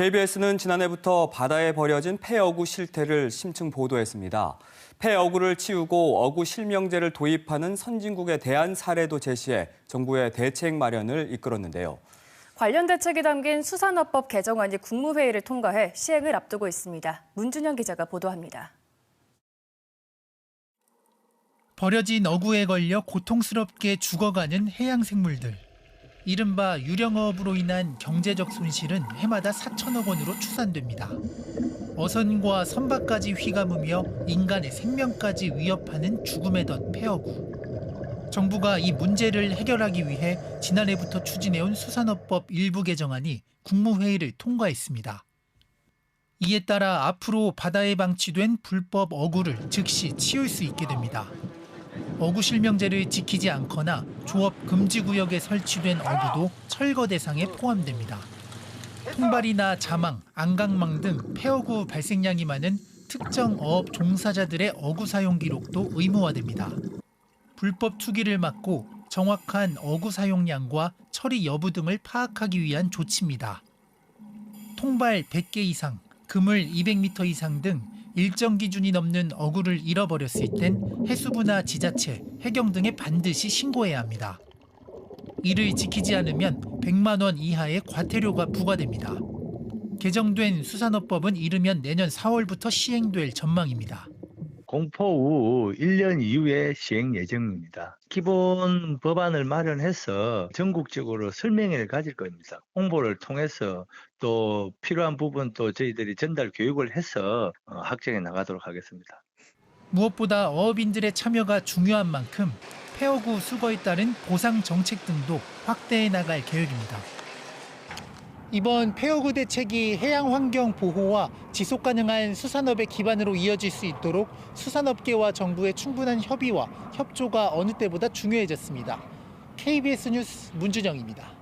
KBS는 지난해부터 바다에 버려진 폐어구 실태를 심층 보도했습니다. 폐어구를 치우고 어구 실명제를 도입하는 선진국에 대한 사례도 제시해 정부의 대책 마련을 이끌었는데요. 관련 대책이 담긴 수산업법 개정안이 국무회의를 통과해 시행을 앞두고 있습니다. 문준영 기자가 보도합니다. 버려진 어구에 걸려 고통스럽게 죽어가는 해양 생물들. 이른바 유령어업으로 인한 경제적 손실은 해마다 4천억 원으로 추산됩니다. 어선과 선박까지 휘감으며 인간의 생명까지 위협하는 죽음의 덫 폐어구. 정부가 이 문제를 해결하기 위해 지난해부터 추진해온 수산업법 일부 개정안이 국무회의를 통과했습니다. 이에 따라 앞으로 바다에 방치된 불법 어구를 즉시 치울 수 있게 됩니다. 어구 실명제를 지키지 않거나 조업 금지 구역에 설치된 어구도 철거 대상에 포함됩니다. 통발이나 자망, 안강망 등 폐어구 발생량이 많은 특정 어업 종사자들의 어구 사용 기록도 의무화됩니다. 불법 투기를 막고 정확한 어구 사용량과 처리 여부 등을 파악하기 위한 조치입니다. 통발 100개 이상, 그물 200m 이상 등 일정 기준이 넘는 어구를 잃어버렸을 땐 해수부나 지자체, 해경 등에 반드시 신고해야 합니다. 이를 지키지 않으면 100만 원 이하의 과태료가 부과됩니다. 개정된 수산업법은 이르면 내년 4월부터 시행될 전망입니다. 공포 후 1년 이후에 시행 예정입니다. 기본 법안을 마련해서 전국적으로 설명회를 가질 겁니다. 홍보를 통해서 또 필요한 부분 또 저희들이 전달 교육을 해서 어, 확정해 나가도록 하겠습니다. 무엇보다 어업인들의 참여가 중요한 만큼 폐어구 수거에 따른 보상 정책 등도 확대해 나갈 계획입니다. 이번 폐어구 대책이 해양 환경 보호와 지속 가능한 수산업의 기반으로 이어질 수 있도록 수산업계와 정부의 충분한 협의와 협조가 어느 때보다 중요해졌습니다. KBS 뉴스 문준영입니다.